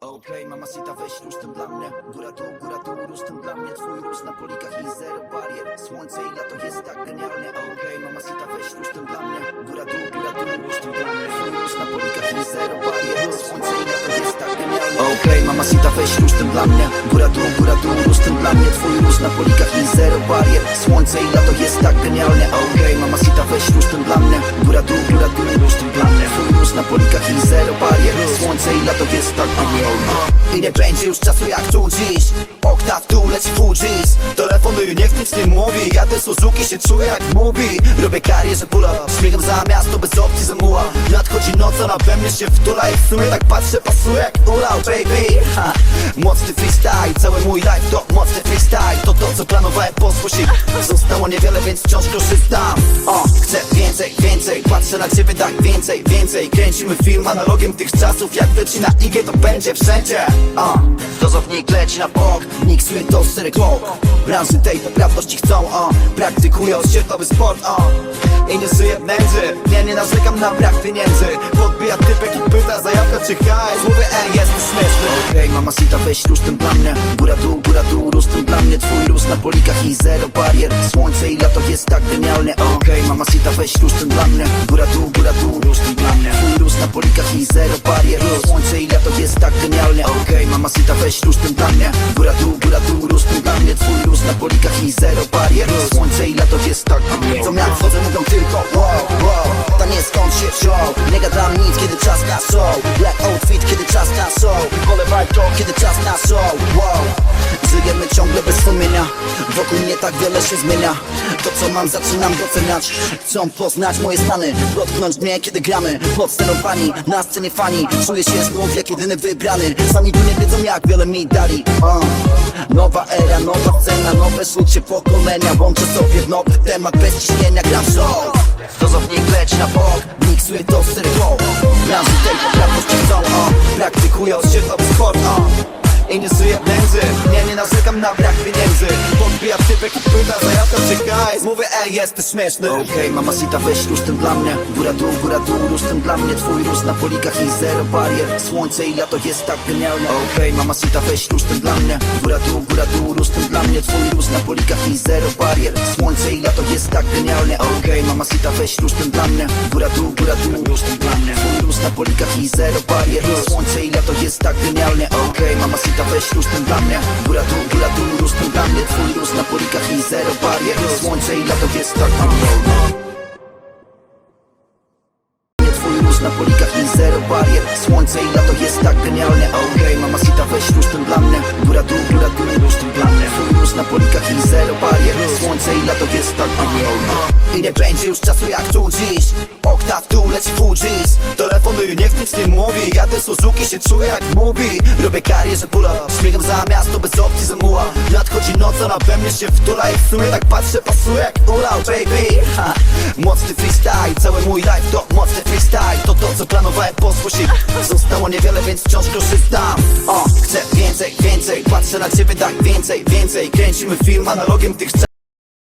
Okej, mama sita, weź rusz tym dla mnie. Góra dół, góra dół, rusz tym dla mnie. Twój róż na polikach i zero barier. Słońce i lato jest tak genialnie Okej, mama sita, weź rusz tym dla mnie. Góra dół, góra dół, rusz tym dla mnie. Twój róż na polikach i zero barier. Słońce i lato jest tak genialnie Okej, mama sita, weź rusz tym dla mnie. Góra dół, góra dół, rusz tym dla mnie. Twój róż na polikach i zero barier. Słońce i lato jest tak genialnie Okej, mama sita, weź rusz tym dla mnie. Góra dół, góra dół, rusz tym dla mnie. Twój na polikach i zero barier. Słońce i lato jest tak genialnie i nie będzie już czasu jak tu dziś. Oktaw tu leci Fujis Telefony niech nic nie mówi. Ja te Suzuki się czuję jak mówi. Robię karierę pull up Śmigam za miasto bez opcji zamuła Nadchodzi noc, ona we mnie się wtula I w sumie tak patrzę, pasuje jak ulał baby. Ha. Mocny freestyle, cały mój life to mocny freestyle. To to co planowałem się. Zostało niewiele, więc wciąż korzystam. O, Chcę Patrzę na ciebie tak więcej, więcej. Kręcimy film analogiem tych czasów. Jak leci na IG to będzie wszędzie. O, Dozownik leci na bok. Miksuje to z reklą Branży tej poprawności chcą o, Praktykują światowy sport o, I nie żyję w nędzy Nie, nie narzekam na brak pieniędzy. Podbija typek i pyta zajawka czy hajs Mówię ej, jest to śmieszny Okej, mama sita, weź róż tym dla mnie. Góra dół, góra dół, róż tym dla mnie. Twój róż na polikach i zero barier. Słońce i lato jest tak genialnie Okej, mama sita, weź róż tym dla mnie Góra dół, góra dół, róż tym dla mnie. Twój róż na polikach i zero barier. Słońce i lato jest tak genialnie. Okej, mama sita, weź róż tym dla mnie Góra dół, góra dół, róż tym dla mnie. Twój róż na polikach i zero barier. Słońce i lato jest tak genialnie. Co jak wchodzę mówią tylko wow, wow. Pytanie skąd się wziął. Nie gadam nic, kiedy czas na show. Black outfit, kiedy czas na Wolę vibe to, kiedy czas na show wow. Żyjemy Wokół mnie tak wiele się zmienia. To co mam zaczynam doceniać. Chcą poznać moje stany Dotknąć mnie kiedy gramy. Pod scenowani, na scenie fani. Czuję się znów jak jedyny wybrany. Sami tu nie wiedzą jak wiele mi dali. Uh. Nowa era, nowa scena Nowe szucie pokolenia. Łączę sobie w nowy temat Bez ciśnienia. Gram w show. Dozownik leci na bok. Miksuję to z rybą Branży tej poprawności chcą uh. Praktykują światowy sport uh. I nie żyję nędzy Nie, nie narzekam na brak pieniędzy. Podbija typek i pyta zajawka czy hajs Mówię ej, jesteś śmieszny. Okej, mama sita, weź róż tym dla mnie. Góra dół, góra dół, róż tym dla mnie. Twój róż na polikach i zero barier. Słońce i lato jest tak genialne. Okej, mama sita, weź róż tym dla mnie. Góra dół, góra dół, róż tym dla mnie. Twój róż na polikach i zero barier. Słońce i lato jest tak genialnie Okej, mama sita, weź róż tym dla mnie. Góra dół, góra dół, róż tym dla mnie. Twój róż na polikach i zero barier. Słońce i lato jest tak genialnie Okej, mama sita, weź róż tym dla mnie. Góra dół, góra dół, róż tym dla mnie. Twój róż na polikach i zero barier. Słońce i lato jest tak nie twój róż na polikach i zero barier. Słońce i lato jest tak genialnie Okej, mama sita, weź róż tym dla mnie. Góra dół, góra dół, róż tym dla mnie. Twój róż na polikach i zero barier. Słońce i lato jest tak genialnie I nie będzie już czasu jak tu dziś Oktaw tu leci Fujis Telefony niech nic nie mówi. Ja te Suzuki się czuję jak mówi Robię karierę pull up Śmigam za miasto bez opcji zamuła Nadchodzi noc, ona we mnie się wtula I w sumie tak patrzę, pasuje jak ulał baby. Ha. Mocny freestyle, cały mój life to mocny freestyle. To to co planowałem poszło się Zostało niewiele, więc wciąż korzystam. O, Chcę więcej, więcej Patrzę na ciebie tak więcej, więcej. Kręcimy film analogiem tych czasów